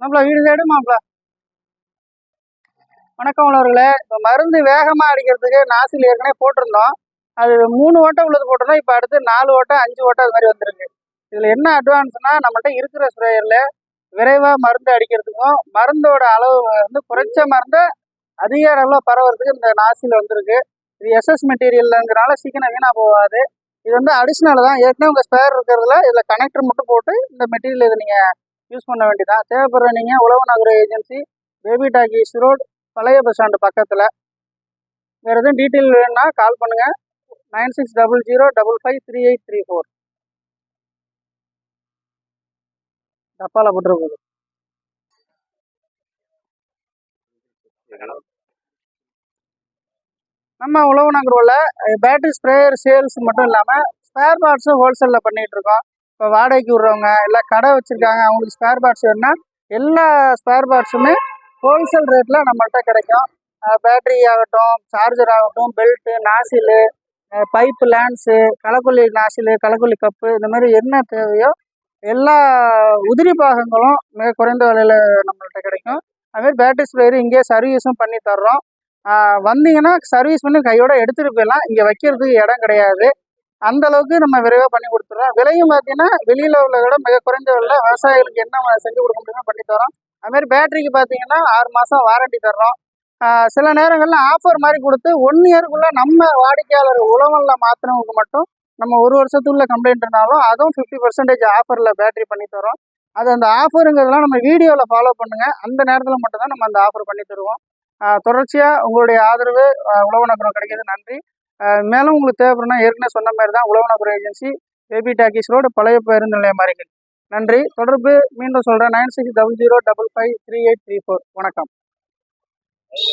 மாப்பிள வீடு தேடு மாப்பிள. வணக்கம் உள்ளவர்களே. இப்போ மருந்து வேகமாக அடிக்கிறதுக்கு நாசில் ஏற்கனவே போட்டிருந்தோம். அது மூணு ஓட்டம் உள்ளது போட்டிருந்தோம். இப்போ அடுத்து நாலு ஓட்டம் அஞ்சு ஓட்டம் அது மாதிரி வந்திருக்கு. இதில் என்ன அட்வான்ஸ்னா நம்மகிட்ட இருக்கிற ஸ்ப்ரேயரில் விரைவாக மருந்து அடிக்கிறதுக்கும் மருந்தோட அளவு வந்து குறைச்ச மருந்தை அதிக அளவில் பரவுறதுக்கு இந்த நாசில் வந்திருக்கு. இது எஸ்எஸ் மெட்டீரியல்ங்கிறனால சீக்கிரம் வீணாக போகாது. இது வந்து அடிஷ்னல் தான். ஏற்கனவே உங்கள் ஸ்பேர் இருக்கிறதுல இதில் கனெக்டர் மட்டும் போட்டு இந்த மெட்டீரியல் இதை நீங்கள் யூஸ் பண்ண வேண்டியதான் தேவைப்படுற நீங்கள் உழவு நகர ஏஜென்சி பேபி டாக்கீஸ் ரோடு பழைய பஸ் ஸ்டாண்டு பக்கத்தில். வேறு எதுவும் டீட்டெயில் வேணும்னா கால் பண்ணுங்கள் nine six double zero double five three eight three four. டப்பாவில் போட்டுருக்குது நம்ம உழவு நகரில் பேட்டரி ஸ்ப்ரேயர் சேல்ஸ் மட்டும் இல்லாமல் ஸ்பேர் பார்ட்ஸும் ஹோல்சேலில் பண்ணிகிட்டு இருக்கோம். இப்போ வாடகைக்கு விட்றவங்க இல்லை கடை வச்சுருக்காங்க அவங்களுக்கு ஸ்பேர் பார்ட்ஸ் வேணும்னா எல்லா ஸ்பேர் பார்ட்ஸுமே ஹோல்சேல் ரேட்டில் நம்மள்கிட்ட கிடைக்கும். பேட்டரி ஆகட்டும் சார்ஜர் ஆகட்டும் பெல்ட்டு நாசிலு பைப்பு லேண்ட்ஸு களைக்கொல்லி நாசிலு களைக்கொல்லி கப்பு இந்த மாதிரி என்ன தேவையோ எல்லா உதிரி பாகங்களும் மிக குறைந்த விலையில் நம்மள்கிட்ட கிடைக்கும். அதுமாதிரி பேட்டரி ஸ்ப்ரேயர் இங்கேயே சர்வீஸும் பண்ணி தர்றோம். வந்தீங்கன்னா சர்வீஸ் பண்ணி கையோடு எடுத்துகிட்டு போயிடலாம். இங்கே வைக்கிறதுக்கு இடம் கிடையாது. அந்த அளவுக்கு நம்ம விரைவாக பண்ணி கொடுத்துறோம். விலையும் பார்த்தீங்கன்னா வெளியில் உள்ள விட மிக குறைந்த விலையில் விவசாயிகளுக்கு என்ன செஞ்சு கொடுக்க முடியுமோ பண்ணி தரோம். அதுமாதிரி பேட்டரிக்கு பார்த்தீங்கன்னா ஆறு மாதம் வாரண்டி தர்றோம். சில நேரங்களில் ஆஃபர் மாதிரி கொடுத்து ஒன் இயர்க்குள்ளே நம்ம வாடிக்கையாளர் உழவனில் மாத்திரவங்களுக்கு மட்டும் நம்ம ஒரு வருஷத்துக்குள்ள கம்ப்ளைண்ட்னாலும் அதுவும் ஃபிஃப்டி பர்சன்டேஜ் ஆஃபரில் பேட்டரி பண்ணி தரோம். அது அந்த ஆஃபருங்கிறதெல்லாம் நம்ம வீடியோவில் ஃபாலோ பண்ணுங்கள் அந்த நேரத்தில் மட்டும்தான் நம்ம அந்த ஆஃபர் பண்ணி தருவோம். தொடர்ச்சியாக உங்களுடைய ஆதரவு உழவு நகரம் கிடைக்கிறது நன்றி. மேலும் உங்களுக்கு தேவைப்படுனா ஏற்கனவே சொன்ன மாதிரி தான் உழவு ஏஜென்சி பேபி டாக்கீஸ் ரோடு பழைய பேருந்து நிலையம் அருகில். நன்றி. தொடர்பு மீண்டும் சொல்கிறேன் nine six double zero double five three eight three four. வணக்கம்.